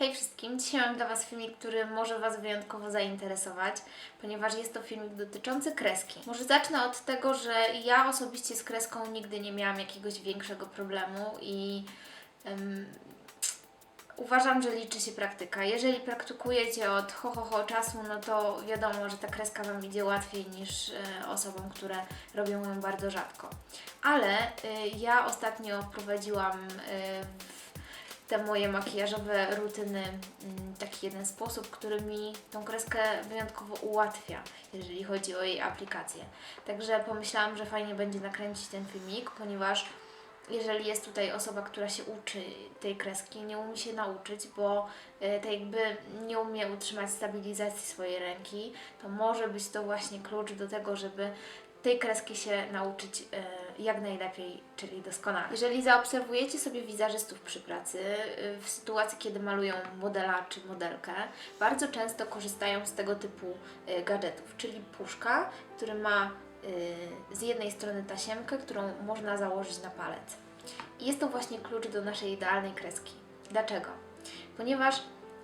Hej wszystkim, dzisiaj mam dla Was filmik, który może Was wyjątkowo zainteresować, ponieważ jest to filmik dotyczący kreski. Może zacznę od tego, że ja osobiście z kreską nigdy nie miałam jakiegoś większego problemu i em, uważam, że liczy się praktyka. Jeżeli praktykujecie od ho, ho, ho czasu, no to wiadomo, że ta kreska Wam idzie łatwiej niż e, osobom, które robią ją bardzo rzadko. Ale y, ja ostatnio wprowadziłam y, w te moje makijażowe rutyny mm, taki jeden sposób, który mi tą kreskę wyjątkowo ułatwia, jeżeli chodzi o jej aplikację. Także pomyślałam, że fajnie będzie nakręcić ten filmik, ponieważ jeżeli jest tutaj osoba, która się uczy tej kreski, nie umie się nauczyć, bo y, tak jakby nie umie utrzymać stabilizacji swojej ręki, to może być to właśnie klucz do tego, żeby tej kreski się nauczyć e, jak najlepiej, czyli doskonale. Jeżeli zaobserwujecie sobie wizerzystów przy pracy, e, w sytuacji, kiedy malują modela czy modelkę, bardzo często korzystają z tego typu e, gadżetów, czyli puszka, który ma e, z jednej strony tasiemkę, którą można założyć na palec. Jest to właśnie klucz do naszej idealnej kreski. Dlaczego? Ponieważ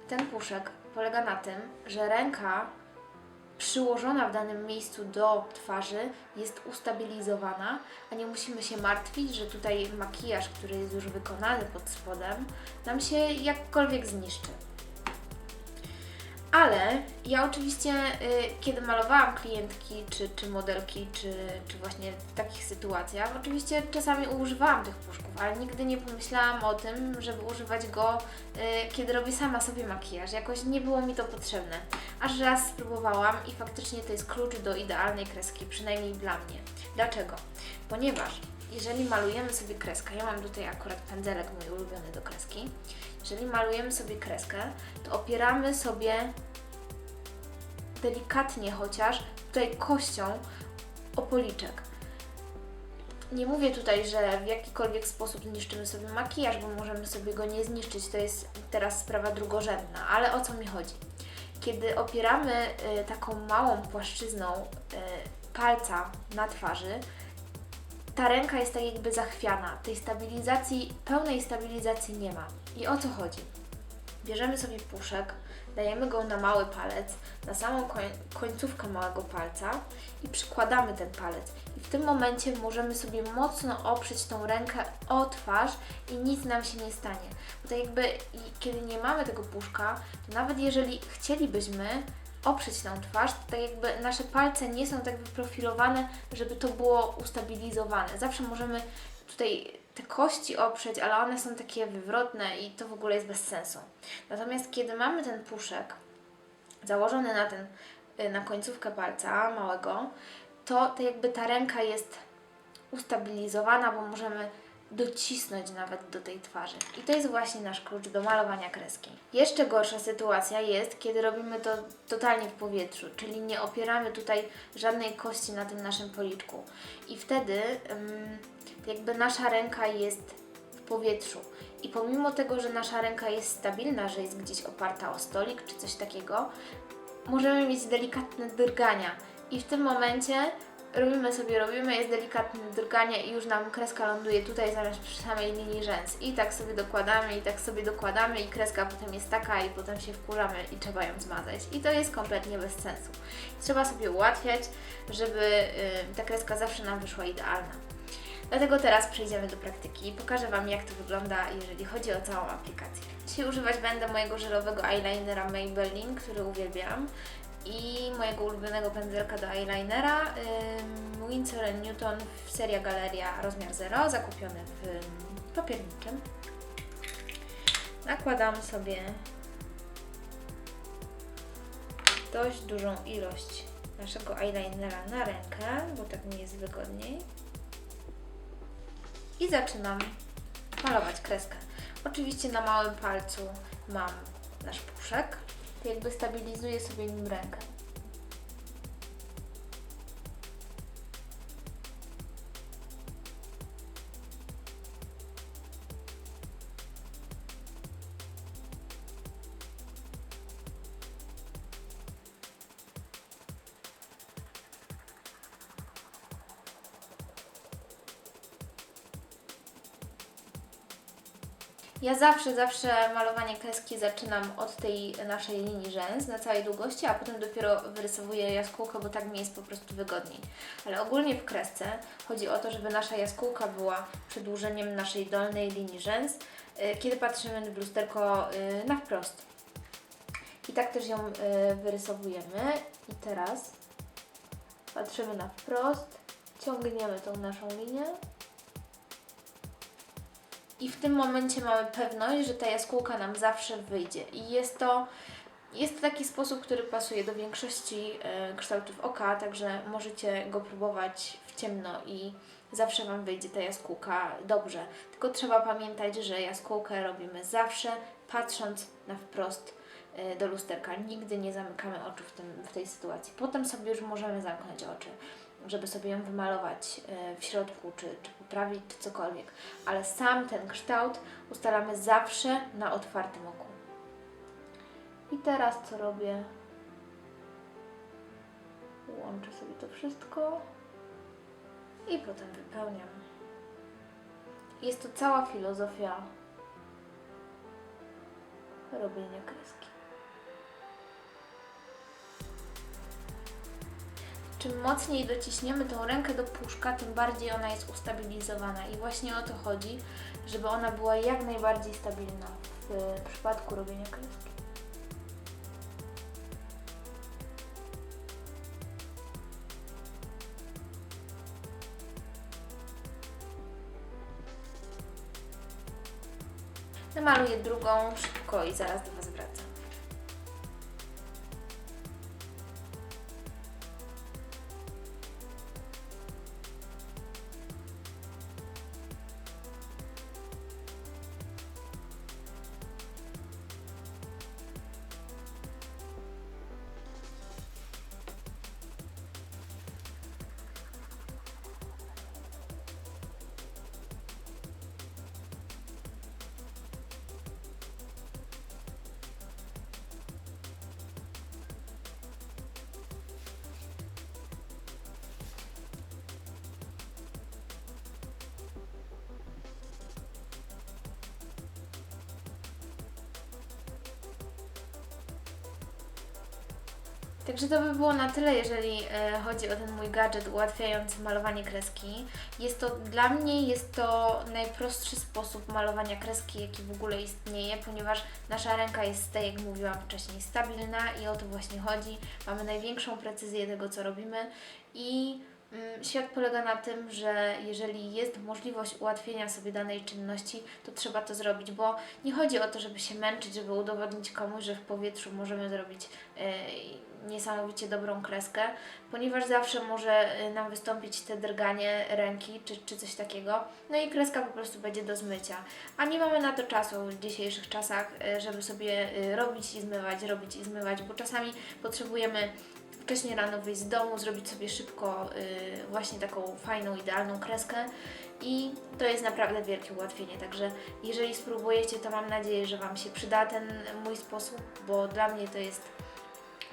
ten puszek polega na tym, że ręka przyłożona w danym miejscu do twarzy jest ustabilizowana, a nie musimy się martwić, że tutaj makijaż, który jest już wykonany pod spodem, nam się jakkolwiek zniszczy. Ale ja oczywiście, y, kiedy malowałam klientki, czy, czy modelki, czy, czy właśnie w takich sytuacjach, oczywiście czasami używałam tych puszków, ale nigdy nie pomyślałam o tym, żeby używać go, y, kiedy robię sama sobie makijaż. Jakoś nie było mi to potrzebne. Aż raz spróbowałam i faktycznie to jest klucz do idealnej kreski, przynajmniej dla mnie. Dlaczego? Ponieważ jeżeli malujemy sobie kreskę, ja mam tutaj akurat pędzelek mój ulubiony do kreski, jeżeli malujemy sobie kreskę, to opieramy sobie delikatnie chociaż tutaj kością o policzek. Nie mówię tutaj, że w jakikolwiek sposób zniszczymy sobie makijaż, bo możemy sobie go nie zniszczyć, to jest teraz sprawa drugorzędna, ale o co mi chodzi? Kiedy opieramy y, taką małą płaszczyzną y, palca na twarzy, ta ręka jest tak jakby zachwiana. Tej stabilizacji, pełnej stabilizacji nie ma. I o co chodzi? Bierzemy sobie puszek, dajemy go na mały palec, na samą koń, końcówkę małego palca i przykładamy ten palec. I w tym momencie możemy sobie mocno oprzeć tą rękę o twarz i nic nam się nie stanie. Bo tak jakby kiedy nie mamy tego puszka, to nawet jeżeli chcielibyśmy oprzeć tą twarz, to tak jakby nasze palce nie są tak wyprofilowane, żeby to było ustabilizowane. Zawsze możemy tutaj te kości oprzeć, ale one są takie wywrotne i to w ogóle jest bez sensu. Natomiast kiedy mamy ten puszek założony na ten, y, na końcówkę palca małego, to tak jakby ta ręka jest ustabilizowana, bo możemy docisnąć nawet do tej twarzy. I to jest właśnie nasz klucz do malowania kreski. Jeszcze gorsza sytuacja jest, kiedy robimy to totalnie w powietrzu, czyli nie opieramy tutaj żadnej kości na tym naszym policzku. I wtedy ym, jakby nasza ręka jest w powietrzu. I pomimo tego, że nasza ręka jest stabilna, że jest gdzieś oparta o stolik czy coś takiego, możemy mieć delikatne drgania. I w tym momencie robimy sobie, robimy, jest delikatne drganie i już nam kreska ląduje tutaj zamiast przy samej linii rzęs. I tak sobie dokładamy, i tak sobie dokładamy i kreska potem jest taka i potem się wkurzamy i trzeba ją zmazać. I to jest kompletnie bez sensu. Trzeba sobie ułatwiać, żeby y, ta kreska zawsze nam wyszła idealna. Dlatego teraz przejdziemy do praktyki i pokażę Wam, jak to wygląda, jeżeli chodzi o całą aplikację. Dzisiaj używać będę mojego żelowego eyelinera Maybelline, który uwielbiam i mojego ulubionego pędzelka do eyelinera ym, Winsor Newton w seria Galeria rozmiar 0, zakupiony w ym, papierniczym. Nakładam sobie dość dużą ilość naszego eyelinera na rękę, bo tak mi jest wygodniej. I zaczynam malować kreskę. Oczywiście na małym palcu mam nasz puszek, jakby stabilizuję sobie nim rękę. Ja zawsze, zawsze malowanie kreski zaczynam od tej naszej linii rzęs na całej długości, a potem dopiero wyrysowuję jaskółkę, bo tak mi jest po prostu wygodniej. Ale ogólnie w kresce chodzi o to, żeby nasza jaskółka była przedłużeniem naszej dolnej linii rzęs, y, kiedy patrzymy w lusterko y, na wprost. I tak też ją y, wyrysowujemy. I teraz patrzymy na wprost, ciągniemy tą naszą linię. I w tym momencie mamy pewność, że ta jaskółka nam zawsze wyjdzie. I jest to, jest to taki sposób, który pasuje do większości e, kształtów oka, także możecie go próbować w ciemno i zawsze Wam wyjdzie ta jaskółka dobrze. Tylko trzeba pamiętać, że jaskółkę robimy zawsze patrząc na wprost e, do lusterka. Nigdy nie zamykamy oczu w, tym, w tej sytuacji. Potem sobie już możemy zamknąć oczy, żeby sobie ją wymalować e, w środku, czy, czy poprawić, czy cokolwiek. Ale sam ten kształt ustalamy zawsze na otwartym oku. I teraz co robię? Łączę sobie to wszystko i potem wypełniam. Jest to cała filozofia robienia kreski. Czym mocniej dociśniemy tą rękę do puszka, tym bardziej ona jest ustabilizowana. I właśnie o to chodzi, żeby ona była jak najbardziej stabilna w przypadku robienia kreski. Namaluję drugą szybko i zaraz do Także to by było na tyle, jeżeli e, chodzi o ten mój gadżet ułatwiający malowanie kreski. Jest to dla mnie jest to najprostszy sposób malowania kreski, jaki w ogóle istnieje, ponieważ nasza ręka jest, tak jak mówiłam wcześniej, stabilna i o to właśnie chodzi. Mamy największą precyzję tego, co robimy i mm, Świat polega na tym, że jeżeli jest możliwość ułatwienia sobie danej czynności, to trzeba to zrobić, bo nie chodzi o to, żeby się męczyć, żeby udowodnić komuś, że w powietrzu możemy zrobić e, niesamowicie dobrą kreskę, ponieważ zawsze może y, nam wystąpić te drganie ręki czy, czy coś takiego, no i kreska po prostu będzie do zmycia. A nie mamy na to czasu w dzisiejszych czasach, y, żeby sobie y, robić i zmywać, robić i zmywać, bo czasami potrzebujemy wcześniej rano wyjść z domu, zrobić sobie szybko właśnie taką fajną, idealną kreskę i to jest naprawdę wielkie ułatwienie. Także jeżeli spróbujecie, to mam nadzieję, że Wam się przyda ten mój sposób, bo dla mnie to jest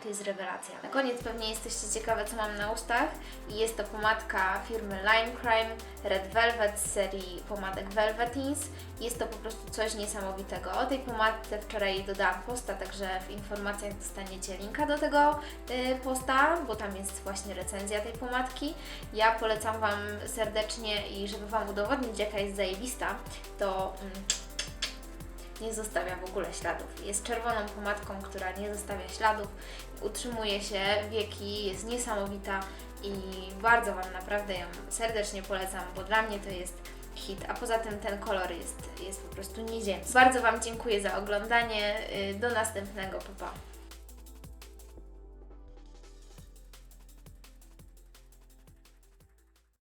to jest rewelacja. Na koniec pewnie jesteście ciekawe, co mam na ustach. I jest to pomadka firmy Lime Crime Red Velvet z serii pomadek Velvetins. Jest to po prostu coś niesamowitego. O tej pomadce wczoraj dodałam posta, także w informacjach dostaniecie linka do tego y, posta, bo tam jest właśnie recenzja tej pomadki. Ja polecam Wam serdecznie i żeby Wam udowodnić, jaka jest zajebista, to... Nie zostawia w ogóle śladów. Jest czerwoną pomadką, która nie zostawia śladów, utrzymuje się wieki, jest niesamowita i bardzo Wam naprawdę ją serdecznie polecam, bo dla mnie to jest hit, a poza tym ten kolor jest, jest po prostu nieziemski. Bardzo Wam dziękuję za oglądanie, y, do następnego, papa.